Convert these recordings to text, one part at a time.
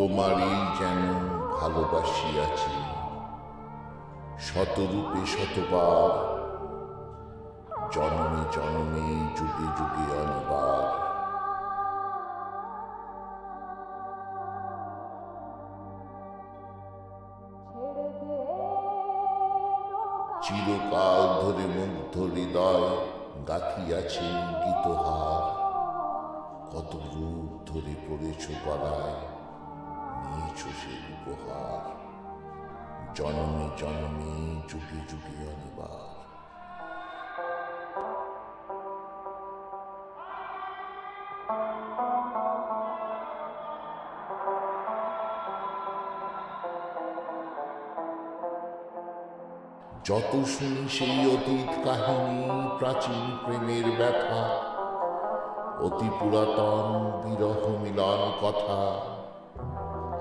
তোমারই যেন ভালোবাসি ভালোবাসিয়াছি। শতরূপে শতবার, জনমে জনমে, যুগে যুগে অনিবার। চিরকাল ধরে মুগ্ধ হৃদয় গাথিয়াছে গীতহার। কত রূপ ধরে পড়েছ গলায়। নিয়েছ সে উপহার। জনমে জনমে যুগে যুগে অনিবার। যত শুনি সেই অতীত কাহিনী, প্রাচীন প্রেমের ব্যথা, অতি পুরাতন বিরহ মিলন কথা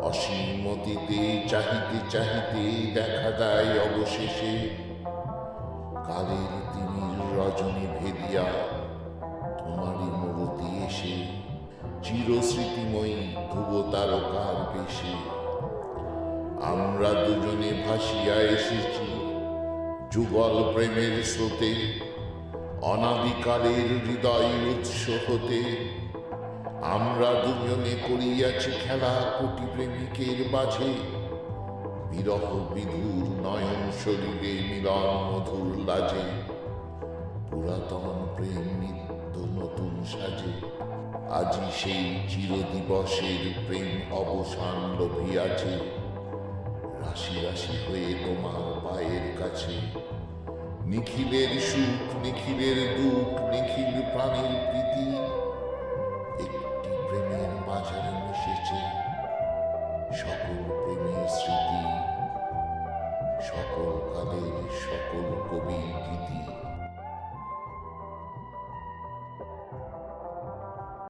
অসীম অতীতে চাহিতে চাহিতে দেখা দেয় অবশেষে। কালের তিমির রজনী ভেদিয়া তোমারই মূরতি এসে, চিরস্মৃতিময়ী ধ্রুব তারকার বেশে। আমরা দুজনে ভাসিয়া এসেছি যুগল প্রেমের স্রোতে, অনাদিকালের হৃদয় উৎস হতে। আমরা দুজনে করিয়াছি খেলা কোটি প্রেমিকের মাঝে। বিরহ বিধুর নয়ন শরীরে মিলন মধুর লাজে। পুরাতন প্রেম নিত্য নতুন সাজে। আজি সেই চিরদিবসের প্রেম অবসান লভিয়াছে। রাশি রাশি হয়ে তোমার পায়ের কাছে। নিখিলের সুখ, নিখিলের দুঃখ সকল কালের সকল কবি গীতি।